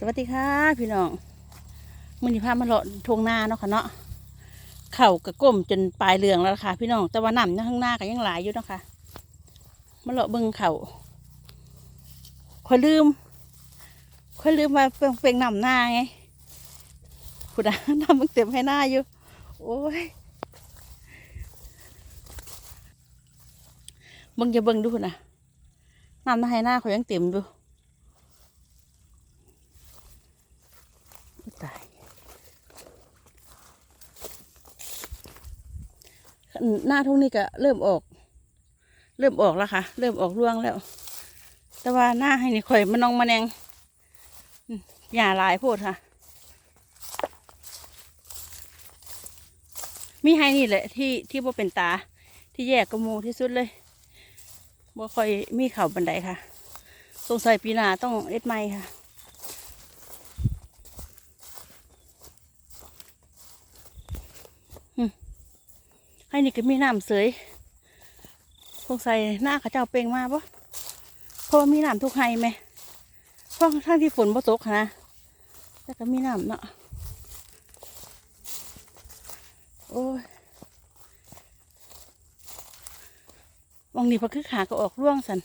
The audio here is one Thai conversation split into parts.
สวัสดีค่ะพี่น้องมือนี้พามาเลาะทงนาเนาะค่ะเนาะเข่ากระก้มจนปลายเรืองแล้วค่ะ พี่น้องแต่ว่าน้ำข้างหน้าก็ยังหลายอยู่เนาะค่ะมาเลาะเบิ่งเข่าคอยลืมคอยลืมว่าเป็นเป็นน้ำหน้าไงคุณอาน้ำมันเต็มให้หน้าอยู่ โอ้ยเบิ่งจะเบิ่งดูนะน้ำหน้าให้หน้าเขายังเต็มอยู่ ตาย หน้าทุ่งนี่ก็เริ่มออก เริ่มออกแล้วค่ะ เริ่มออกร่วงแล้ว แต่ว่าหน้าให้นี่ข่อยมันนองมาแนงอืมหญ้าลายโพดค่ะ มีให้นี่แหละ ที่ที่บ่เป็นตา ที่แยกกระมูที่สุดเลยบ่ค่อยมีเข่าบันไดค่ะ สงสัยปีหน้าต้องเอ็ดไม่ค่ะ ให้นี่ก็มีน้ำเสยสงใสัยหน้าเขาเจ้าเป่งมาปะเพราะว่ามีน้ำทุกไห้ไหมเพราะทั้งที่ฝนบ่ตกนะแต่ก็มีน้ำเนาะโอ้ยวังนี้พอคือขาก็ออกร่วงสัน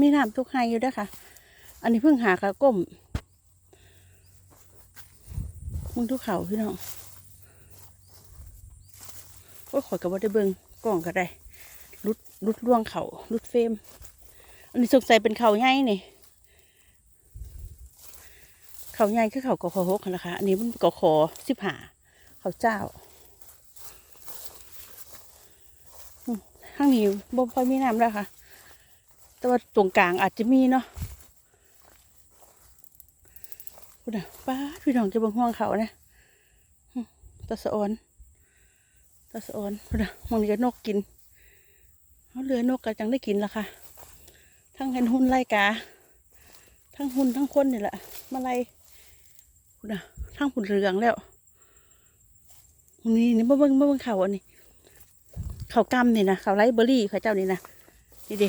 มีน้ำทุกไห้อยู่ด้วยค่ะ อันนี้เพิ่งหากระก้ม มึงทุกเขาพี่น้องโอ้ยขอยกับว่าได้เบิงกล่องก็ได้รุดรุดล่วงเขารุดเฟม อันนี้สงสัยเป็นเขาใหญ่นี่เขาใหญ่คือเขากอคอหกนะคะอันนี้มันกอคอสิบหาเขาเจ้าข้างนี้บ่ค่อยมีน้ำแล้วค่ะ แต่ว่าตรงกลางอาจจะมีเนาะ คุณอะป้าพี่น้องจะบังห่วงเขาเนี่ยตาสะออนตาสะออนคุณอะมองนี่ก็นกกินเขาเรือนกก็จังได้กินละค่ะ ทั้งเห็นหุ่นไล่กา ทั้งหุ่นทั้งคนนี่แหละมาไล่คุณอะทั้งหุ่นเรืองแล้วนี่นี่มาเบิ้งมาเบิ้งเขาอันนี้เขากำนี่นะเขาไล่เบอร์รี่เขาเจ้านี่นะนี่เด็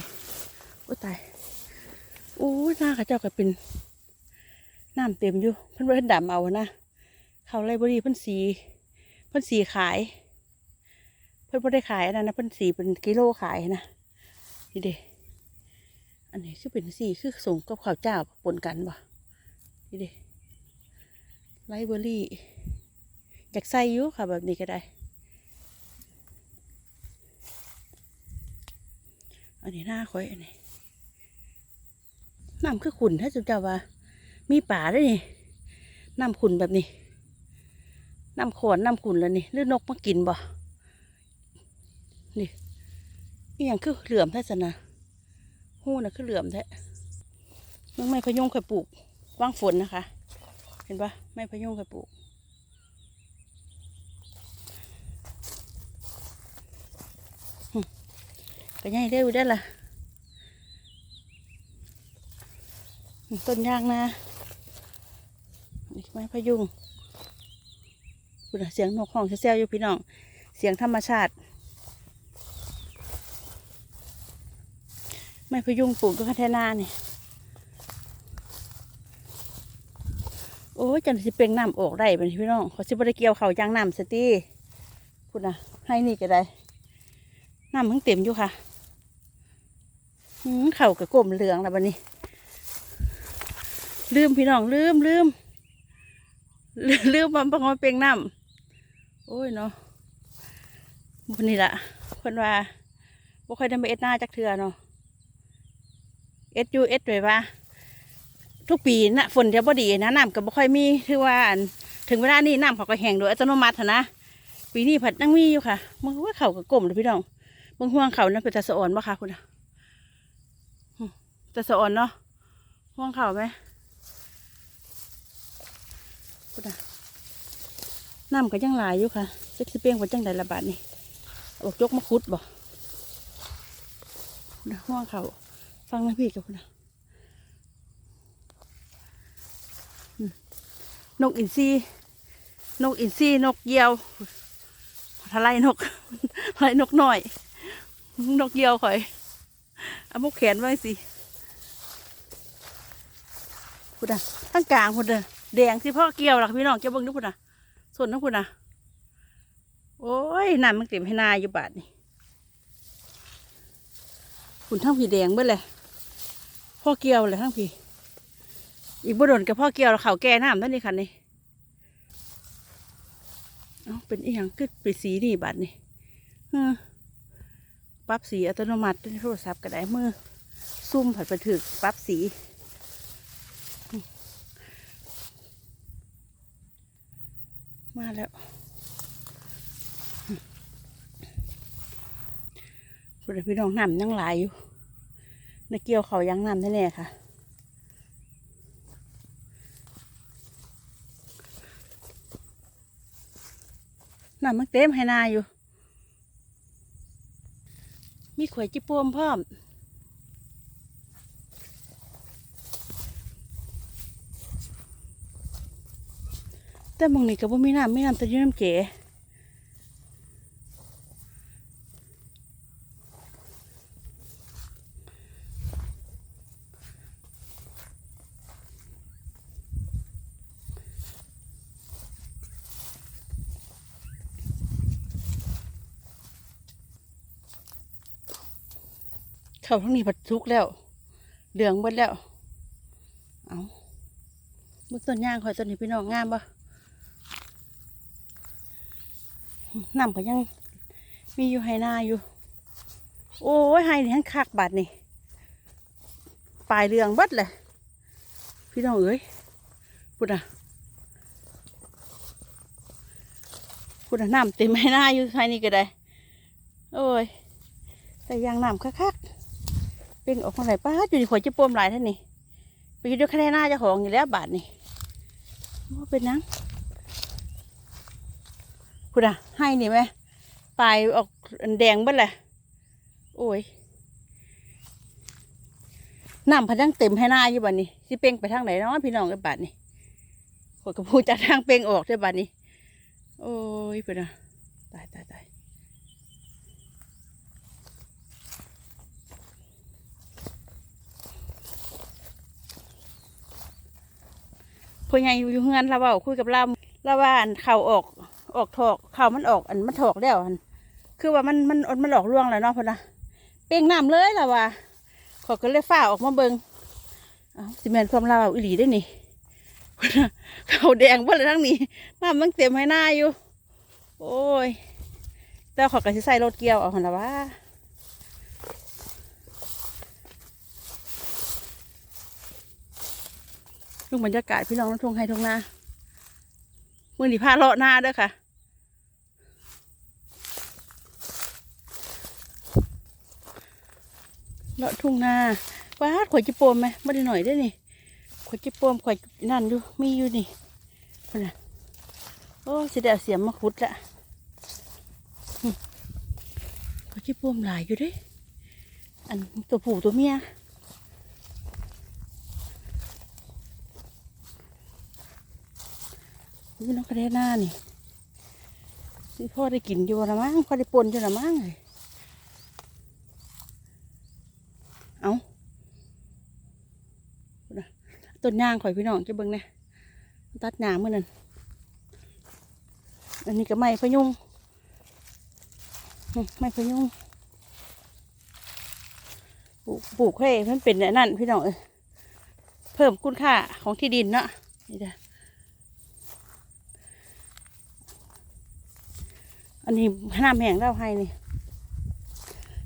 โอ้ตายโอ้หน้าเขาเจ้าก็เป็น น้ำเต็มอยู่เพิ่นบ่ทันดำเอานะเขาไรบรีเพิ่นสีเพิ่นสีขาย เพิ่นบ่ได้ขายอันนั้นนะเพิ่นสีเป็นกิโลขายนะนี่เด้อันนี้คือเป็นสีคือส่งกับข้าวเจ้าปนกันบ่นี่เด้ไรเบอรี่อยากใส่อยู่ค่ะแบบนี้ก็ได้ อันนี้หน้าค่อยอันนี้น้ำคือขุนถ้าจุเจ้าว่า มีป่าด้วยนี่น้ำขุนแบบนี้น้ำขอนน้ำขุนแล้วนี่หรือนกมากินบ่นี่อีหยังคือเหลื่อมแท้สนะหู้นะคือเหลื่อมแท้มึงไม่พยุงเคยปลูกว่างฝนนะคะ เห็นปะไม่พยุงเคยปลูกก็ยังได้อยู่ได้ล่ะต้นยางนะนี่ไม้พยุงคุณเสียงนกห้องเซี่ยวๆอยู่พี่น้อง เสียงธรรมชาติ ไม้พยุงปลูกก็คันแทนาเนี่ยโอ้ยจันสิเปลงน้ำออกได้เป็นพี่น้องเขาสิบริเกียวเขายางน้ำสตีพูดนะให้นี่ก็ได้น้ำทั้งเต็มอยู่ค่ะหืมเข่ากับกลมเหลืองแล้วบันนี้ ลืมพี่น้องลืมลืม ลืมลืมบังมันเป็นน้ำโอ้ยเนาะวันนี้ละเพิ่นว่าบ่ค่อยได้มาเอ็ดหน้าจักเทือเนาะเอ็ดยูเอ็ดไว้ว่า ทุกปีนะฝนจะบ่ดีนะน้ำก็บ่ค่อยมีคือว่าถึงเวลานี้น้ำเขาก็แห้งโดยอัตโนมัตินะปีนี้ผัดยังมีอยู่ค่ะมันว่าเขากับกลมเลยพี่น้องบางห่วงเขานะเป็นตาสะอ่อนบ่คะคุณอะอืมตาสะอ่อนเนาะห่วงเขาไหม พุดนะน้ำก็ยังหลายอยู่ค่ะเซ็กซิเปียงว่าจังไดระบาดนี่อาบอกยกมาคุดบ่พุดนะห่วงเขาฟังนะพี่กับพุดนะอืมนกอินทรีนกอินทรีนกเหยี่ยวทะไลนกทะไลนกหน่อย นกเหยี่ยวข่อยเอามุกแขนไว้สิพุ่นอะทั้งกลางพุ่นเด้อ แดงสิพ่อเกี่ยวหลักพี่น้องเกี่ยวเบิ่งดูพุ่นะส่วนทั้งพุ่นะโอ้ยน้ำมันเต็มให้นาอยู่บาทนี่พุ่นทั้งผีแดงเบิดเลยพ่อเกี่ยวเลยทั้งผีอีกบ่ดนกับพ่อเกี่ยวเขาแก่น้ำนั่นนี่คันนี่เอาเป็นอีหยังคือเป็นสีนี่บาทนี่เออปรับสีอัตโนมัติโทรศัพท์ก็ได้มือซุ่มผัดไปถึกปรับสี มาแล้ว คุณพี่น้องน้ำยังหลายอยู่ในเกี่ยวเขายังน้ำแน่ๆค่ะน้ำมันเต็มให้นาอยู่ มีขวยจิปวมพร้อม แต่หมองนี้ก็บ่มีน้ำมีน้ำแต่ยืนน้ำเก๋เข้าทั้งนี้ผัดทุกแล้ว เหลืองหมดแล้ว เอาเมื่อต้นย่างคอยต้นนี้พี่น้องงามปะ น้ำก็ยังมีอยู่ให้หน้าอยู่ โอ้ยให้นี่ทั้งคักบาดนี่ปลายเรืองบัดเลยพี่น้องเอ้ยพูดอะพูดอะน้ำเต็มให้หน้าอยู่ให้นี่ก็ได้ โอ้ย แต่ยังน้ำคักๆเป็นออกมาไหนป้าอยู่ในขวดจะปมหลายท่านนี่ไปอยู่ด้วยคะแนนหน้าเจ้าของอยู่แล้วบาทนี่ว่าเป็นนังุณอะให้นี่ไหมปลายออกแดงเบิดเลยโอ้ยน้ำพันยังเต็มให้หน้าอยู่บัดนี้สิเป่งไปทางไหนเนาะพี่น้องกันบัดนี้ขอยกระพูจากทางเป่งออกได้อบัดนี้ โอ้ยเพื่อนอะตายตายตายพ่อใหญ่อยู่เฮือนเราเบาคุยกับเราเราว่านเข่าออก ออกถอกข่าวมันออกอันมันถอกแล้วอันคือว่ามันมันมันออกร่วงแล้วเนาะพอนะเป่งน้ำเลยล่ะว่าขอก็เลยฝ้าออกมาเบิงเอาสิแมนความลาวอีหลีได้นี่พุ่นน่ะเขาแดงบ่เลยทั้งนี้น้ำมันเต็มให้หน้าอยู่ โอ้ยแต่ขอยก็สิใส่รถเกี่ยวเอาหันละว่าลุงบรรยากาศพี่น้องน้องทงให้ทงนา มือนีผ้าเลาะหน้าด้อค่ะเลาะทุ่งนาว้าดข่อยจิโปมไหมไม่ได้หน่อยได้นี่ข่อยจิโปมข่อยนั่นอยู่มีอยู่นี่พนน่ะโอ้สิได้เอาเสียมมาขุดละข่อยจิโปมหลายอยู่ด้อันตัวผู้ตัวเมีย นี่น้องกระเทศหน้านี่สิพ่อได้กินอยู่ละมั้งพ่อได้ปนอยู่ละมั้งเลยเอาต้นยางข่อยพี่น้องจะเบิ่งเนี่ยตัดหนาเมื่อนั้นอันนี้ก็ไม้พยุงไม้พยุงปลูกปลูกให้มันเป็นนนั่นพี่น้องเออเพิ่มคุณค่าของที่ดินเนาะนี่เด้ อันนี้น้ำแห้งแล้วให้นี่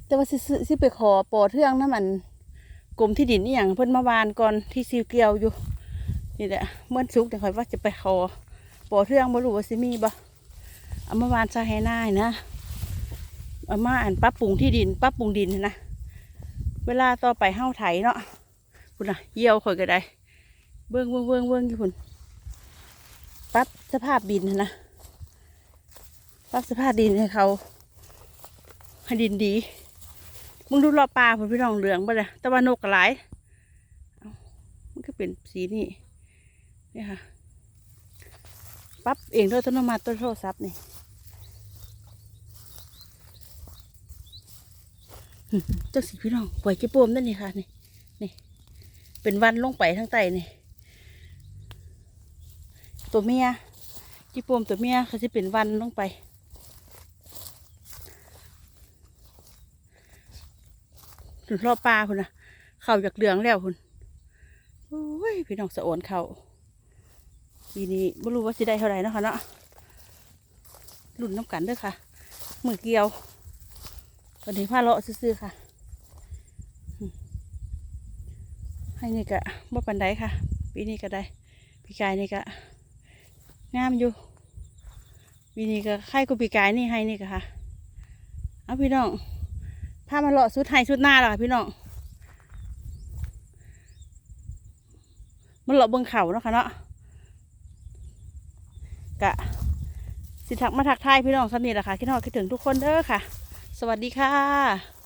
แต่ว่าสิซื้อสิไปขอปอเทืองน้ำมันกรมที่ดินนี่อย่างเพิ่นมาวานก่อนที่ซีเกียวอยู่ นี่แหละเมื่อสุกเดี๋ยวคอยว่าจะไปขอปอเทืองบ่รู้ว่าสิมีบ่เอามาวานซะให้นายนะเอามาอันปรับปรุงที่ดินปรับปรุงดินนะเวลาต่อไปเฮาไถเนาะคุณน่ะเยี่ยวข่อยก็ได้ เบิ่งเบิ่งเบิ่งเบิ่งอยู่คุณปรับสภาพดินนะ ปรับสภาพดินให้เขาให้ดินดี มึงดูรอบปลาผมพี่น้องเหลืองไปเลยต่ว่านกกระไรมันก็เป็นสีนี่นี่ค่ะปรับเองดยอัตโนมัติตัวโทรศัพท์นี่อืมจังสิพี่น้องปล่อยกี่โปมนั่นนี่ค่ะนี่นี่ เป็นวันลงไปทั้งไตนี่ ตัวเมียกี่โปมตัวเมียเขาจะเป็นวันลงไป ถึง รอบปลาคุณนะเข่าจากเหลืองแล้วคุณโอ้ยพี่น้องสะโอนเข่าปีนี้ไม่รู้ว่าสิได้เท่าไหร่นะคะเนาะรุ่นน้ำกันด้วยค่ะมือเกี่ยววันนี้ผ้าเลาะซื้อๆค่ะ ให้นี่กะบ่ปันไดค่ะ ปีนี้ก็ได้ปีกายนี่กะงามอยู่ปีนี้ก็ไข่กูปีกายนี่ให้นี่กะค่ะ เอาพี่น้องามาเลาะสุดไทยสุดหน้าล่ะพี่น้องมันเลาะเบิงเขาเนาะค่ะเนาะกะสิทักมาทักทายพี่น้องสนิทแหละค่ะคิดฮอดคิดถึงทุกคนเด้อค่ะ สวัสดีค่ะ